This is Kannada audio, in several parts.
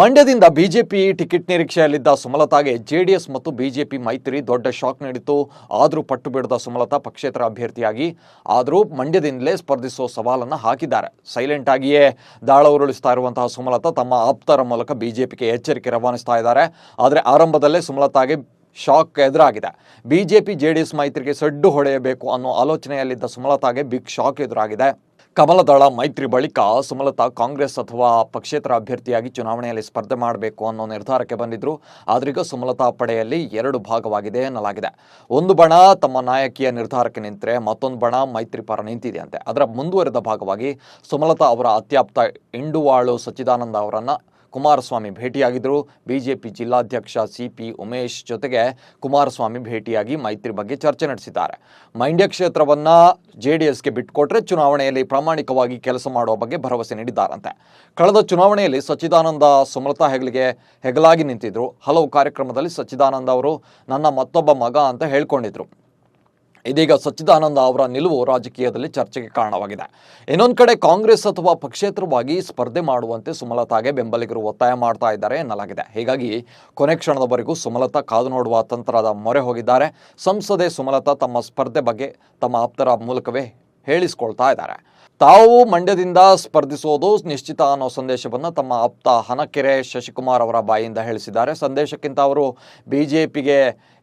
ಮಂಡ್ಯದಿಂದ ಬಿಜೆಪಿ ಟಿಕೆಟ್ ನಿರೀಕ್ಷೆಯಲ್ಲಿದ್ದ ಸುಮಲತಾಗೆ ಜೆಡಿಎಸ್ ಮತ್ತು ಬಿಜೆಪಿ ಮೈತ್ರಿ ದೊಡ್ಡ ಶಾಕ್ ನೀಡಿತು ಆದರೂ ಪಟ್ಟು ಬಿಡದ ಸುಮಲತಾ ಪಕ್ಷೇತರ ಅಭ್ಯರ್ಥಿಯಾಗಿ. ಆದರೂ ಮಂಡ್ಯದಿಂದಲೇ ಸ್ಪರ್ಧಿಸುವ ಸವಾಲನ್ನು ಹಾಕಿದ್ದಾರೆ. ಸೈಲೆಂಟ್ ಆಗಿಯೇ ದಾಳ ಉರುಳಿಸ್ತಾ ಇರುವಂತಹ ಸುಮಲತಾ ತಮ್ಮ ಆಪ್ತರ ಮೂಲಕ ಬಿಜೆಪಿಗೆ ಎಚ್ಚರಿಕೆ ರವಾನಿಸ್ತಾ ಇದ್ದಾರೆ. ಆದರೆ ಆರಂಭದಲ್ಲೇ ಸುಮಲತಾಗೆ ಶಾಕ್ ಎದುರಾಗಿದೆ. ಬಿಜೆಪಿ ಜೆಡಿಎಸ್ ಮೈತ್ರಿಗೆ ಸಡ್ಡು ಹೊಡೆಯಬೇಕು ಅನ್ನೋ ಆಲೋಚನೆಯಲ್ಲಿದ್ದ ಸುಮಲತಾಗೆ ಬಿಗ್ ಶಾಕ್ ಎದುರಾಗಿದೆ. ಕಮಲದಳ ಮೈತ್ರಿ ಬಳಿಕ ಸುಮಲತಾ ಕಾಂಗ್ರೆಸ್ ಅಥವಾ ಪಕ್ಷೇತರ ಅಭ್ಯರ್ಥಿಯಾಗಿ ಚುನಾವಣೆಯಲ್ಲಿ ಸ್ಪರ್ಧೆ ಮಾಡಬೇಕು ಅನ್ನೋ ನಿರ್ಧಾರಕ್ಕೆ ಬಂದಿದ್ರು. ಆದ್ರೀಗ ಸುಮಲತಾ ಪಡೆಯಲ್ಲಿ ಎರಡು ಭಾಗವಾಗಿದೆ ಎನ್ನಲಾಗಿದೆ. ಒಂದು ಬಣ ತಮ್ಮ ನಾಯಕಿಯ ನಿರ್ಧಾರಕ್ಕೆ ನಿಂತರೆ ಮತ್ತೊಂದು ಬಣ ಮೈತ್ರಿ ಪರ ನಿಂತಿದೆಯಂತೆ. ಅದರ ಮುಂದುವರೆದ ಭಾಗವಾಗಿ ಸುಮಲತಾ ಅವರ ಅತ್ಯಾಪ್ತ ಇಂಡುವಾಳು ಸಚ್ಚಿದಾನಂದ ಅವರನ್ನ ಕುಮಾರಸ್ವಾಮಿ ಭೇಟಿಯಾಗಿದ್ದರು. ಬಿಜೆಪಿ ಜಿಲ್ಲಾಧ್ಯಕ್ಷ ಸಿ ಪಿ ಉಮೇಶ್ ಜೊತೆಗೆ ಕುಮಾರಸ್ವಾಮಿ ಭೇಟಿಯಾಗಿ ಮೈತ್ರಿ ಬಗ್ಗೆ ಚರ್ಚೆ ನಡೆಸಿದ್ದಾರೆ. ಮಂಡ್ಯ ಡಿ ಎಸ್ಗೆ ಬಿಟ್ಟುಕೊಟ್ರೆ ಚುನಾವಣೆಯಲ್ಲಿ ಪ್ರಾಮಾಣಿಕವಾಗಿ ಕೆಲಸ ಮಾಡುವ ಬಗ್ಗೆ ಭರವಸೆ ನೀಡಿದ್ದಾರಂತೆ. ಕಳೆದ ಚುನಾವಣೆಯಲ್ಲಿ ಸಚ್ಚಿದಾನಂದ ಸುಮಲತಾ ಹೆಗಲಿಗೆ ಹೆಗಲಾಗಿ ನಿಂತಿದ್ರು. ಹಲವು ಕಾರ್ಯಕ್ರಮದಲ್ಲಿ ಸಚ್ಚಿದಾನಂದ ಅವರು, ನನ್ನ ಮತ್ತೊಬ್ಬ ಮಗ ಅಂತ ಹೇಳ್ಕೊಂಡಿದ್ರು. ಇದೀಗ ಸಚ್ಚಿದಾನಂದ ಅವರ ನಿಲುವು ರಾಜಕೀಯದಲ್ಲಿ ಚರ್ಚೆಗೆ ಕಾರಣವಾಗಿದೆ. ಇನ್ನೊಂದು ಕಡೆ ಕಾಂಗ್ರೆಸ್ ಅಥವಾ ಪಕ್ಷೇತರವಾಗಿ ಸ್ಪರ್ಧೆ ಮಾಡುವಂತೆ ಸುಮಲತಾಗೆ ಬೆಂಬಲಿಗರು ಒತ್ತಾಯ ಮಾಡ್ತಾ ಇದ್ದಾರೆ ಎನ್ನಲಾಗಿದೆ. ಹೀಗಾಗಿ ಕೊನೆ ಕ್ಷಣದವರೆಗೂ ಸುಮಲತಾ ಕಾದು ನೋಡುವ ತಂತ್ರದ ಮೊರೆ ಹೋಗಿದ್ದಾರೆ. ಸಂಸದೆ ಸುಮಲತಾ ತಮ್ಮ ಸ್ಪರ್ಧೆ ಬಗ್ಗೆ ತಮ್ಮ ಆಪ್ತರ ಮೂಲಕವೇ ಹೇಳಿಸ್ಕೊಳ್ತಾ ಇದ್ದಾರೆ. ತಾವು ಮಂಡ್ಯದಿಂದ ಸ್ಪರ್ಧಿಸೋದು ನಿಶ್ಚಿತ ಅನ್ನೋ ಸಂದೇಶವನ್ನು ತಮ್ಮ ಆಪ್ತ ಹನಕೆರೆ ಶಶಿಕುಮಾರ್ ಅವರ ಬಾಯಿಯಿಂದ ಹೇಳಿಸಿದ್ದಾರೆ. ಸಂದೇಶಕ್ಕಿಂತ ಅವರು ಬಿ ಜೆ ಪಿಗೆ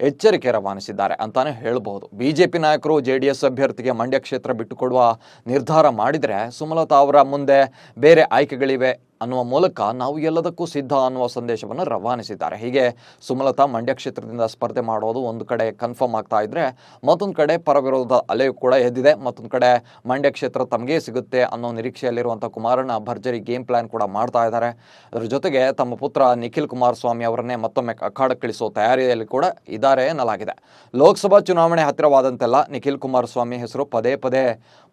ಎಚ್ಚರಿಕೆ ರವಾನಿಸಿದ್ದಾರೆ ಅಂತಾನೆ ಹೇಳಬಹುದು. ಪಿ ನಾಯಕರು ಜೆ ಡಿ ಎಸ್ ಅಭ್ಯರ್ಥಿಗೆ ಮಂಡ್ಯ ಕ್ಷೇತ್ರ ಬಿಟ್ಟುಕೊಡುವ ನಿರ್ಧಾರ ಮಾಡಿದರೆ ಸುಮಲತಾ ಅವರ ಮುಂದೆ ಬೇರೆ ಆಯ್ಕೆಗಳಿವೆ ಅನ್ನುವ ಮೂಲಕ ನಾವು ಎಲ್ಲದಕ್ಕೂ ಸಿದ್ಧ ಅನ್ನುವ ಸಂದೇಶವನ್ನು ರವಾನಿಸಿದ್ದಾರೆ. ಹೀಗೆ ಸುಮಲತಾ ಮಂಡ್ಯ ಕ್ಷೇತ್ರದಿಂದ ಸ್ಪರ್ಧೆ ಮಾಡೋದು ಒಂದು ಕಡೆ ಕನ್ಫರ್ಮ್ ಆಗ್ತಾ ಇದ್ರೆ, ಮತ್ತೊಂದು ಕಡೆ ಪರವಿರೋಧ ಅಲೆಯು ಕೂಡ ಎದ್ದಿದೆ. ಮತ್ತೊಂದು ಕಡೆ ಮಂಡ್ಯ ಕ್ಷೇತ್ರ ತಮಗೇ ಸಿಗುತ್ತೆ ಅನ್ನೋ ನಿರೀಕ್ಷೆಯಲ್ಲಿರುವಂಥ ಕುಮಾರಣ್ಣ ಭರ್ಜರಿ ಗೇಮ್ ಪ್ಲಾನ್ ಕೂಡ ಮಾಡ್ತಾ ಇದ್ದಾರೆ. ಅದರ ಜೊತೆಗೆ ತಮ್ಮ ಪುತ್ರ ನಿಖಿಲ್ ಕುಮಾರಸ್ವಾಮಿ ಅವರನ್ನೇ ಮತ್ತೊಮ್ಮೆ ಅಖಾಡಕ್ಕಿಳಿಸೋ ತಯಾರಿಯಲ್ಲಿ ಕೂಡ ಇದ್ದಾರೆ ಎನ್ನಲಾಗಿದೆ ಲೋಕಸಭಾ ಚುನಾವಣೆ ಹತ್ತಿರವಾದಂತೆಲ್ಲ ನಿಖಿಲ್ ಕುಮಾರಸ್ವಾಮಿ ಹೆಸರು ಪದೇ ಪದೇ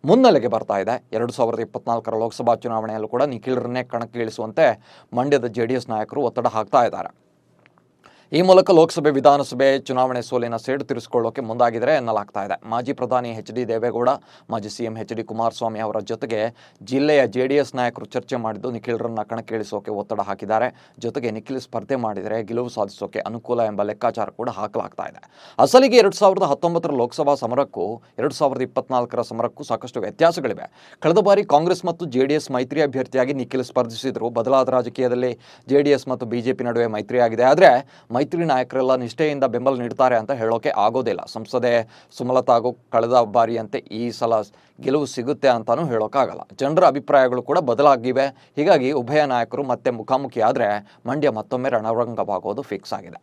ಮುನ್ನೆಲೆಗೆ ಬರ್ತಾ ಇದೆ. ಎರಡು ಸಾವಿರದ ಇಪ್ಪತ್ನಾಲ್ಕರ ಲೋಕಸಭಾ ಚುನಾವಣೆಯಲ್ಲೂ ಕೂಡ ನಿಖಿಲರನ್ನೇ ಕಣಕ್ಕೆ ಇಳಿಸುವಂತೆ ಮಂಡ್ಯದ ಜೆ ನಾಯಕರು ಒತ್ತಡ ಹಾಕ್ತಾ ಇದ್ದಾರೆ. ಈ ಮೂಲಕ ಲೋಕಸಭೆ, ವಿಧಾನಸಭೆ ಚುನಾವಣೆ ಸೋಲಿನ ಸೇಡು ತೀರಿಸಿಕೊಳ್ಳೋಕೆ ಮುಂದಾಗಿದ್ರೆ ಎನ್ನಲಾಗ್ತಾ ಇದೆ. ಮಾಜಿ ಪ್ರಧಾನಿ ಎಚ್ ಡಿ ದೇವೇಗೌಡ, ಮಾಜಿ ಸಿಎಂ ಎಚ್ ಡಿ ಕುಮಾರಸ್ವಾಮಿ ಅವರ ಜೊತೆಗೆ ಜಿಲ್ಲೆಯ ಜೆ ಡಿ ಎಸ್ ನಾಯಕರು ಚರ್ಚೆ ಮಾಡಿದ್ದು ನಿಖಿಲ್ರನ್ನ ಕಣಕ್ಕೆ ಇಳಿಸೋಕೆ ಒತ್ತಡ ಹಾಕಿದ್ದಾರೆ. ಜೊತೆಗೆ ನಿಖಿಲ್ ಸ್ಪರ್ಧೆ ಮಾಡಿದರೆ ಗೆಲುವು ಸಾಧಿಸೋಕೆ ಅನುಕೂಲ ಎಂಬ ಲೆಕ್ಕಾಚಾರ ಕೂಡ ಹಾಕಲಾಗ್ತಾ ಇದೆ. ಅಸಲಿಗೆ ಎರಡು ಸಾವಿರದ ಹತ್ತೊಂಬತ್ತರ ಲೋಕಸಭಾ ಸಮರಕ್ಕೂ ಎರಡು ಸಾವಿರದ ಇಪ್ಪತ್ನಾಲ್ಕರ ಸಮರಕ್ಕೂ ಸಾಕಷ್ಟು ವ್ಯತ್ಯಾಸಗಳಿವೆ. ಕಳೆದ ಬಾರಿ ಕಾಂಗ್ರೆಸ್ ಮತ್ತು ಜೆಡಿಎಸ್ ಮೈತ್ರಿ ಅಭ್ಯರ್ಥಿಯಾಗಿ ನಿಖಿಲ್ ಸ್ಪರ್ಧಿಸಿದ್ರು. ಬದಲಾದ ರಾಜಕೀಯದಲ್ಲಿ ಜೆಡಿಎಸ್ ಮತ್ತು ಬಿಜೆಪಿ ನಡುವೆ ಮೈತ್ರಿಯಾಗಿದೆ. ಆದರೆ ಮೈತ್ರಿ ನಾಯಕರೆಲ್ಲ ನಿಷ್ಠೆಯಿಂದ ಬೆಂಬಲ ನೀಡ್ತಾರೆ ಅಂತ ಹೇಳೋಕೆ ಆಗೋದಿಲ್ಲ ಸಂಸದೆ ಸುಮಲತಾಗೂ ಕಳೆದ ಬಾರಿಯಂತೆ ಈ ಸಲ ಗೆಲುವು ಸಿಗುತ್ತೆ ಅಂತಲೂ ಹೇಳೋಕ್ಕಾಗಲ್ಲ. ಜನರ ಅಭಿಪ್ರಾಯಗಳು ಕೂಡ ಬದಲಾಗಿವೆ. ಹೀಗಾಗಿ ಉಭಯ ನಾಯಕರು ಮತ್ತೆ ಮುಖಾಮುಖಿ ಆದರೆ ಮಂಡ್ಯ ಮತ್ತೊಮ್ಮೆ ರಣರಂಗವಾಗೋದು ಫಿಕ್ಸ್ ಆಗಿದೆ.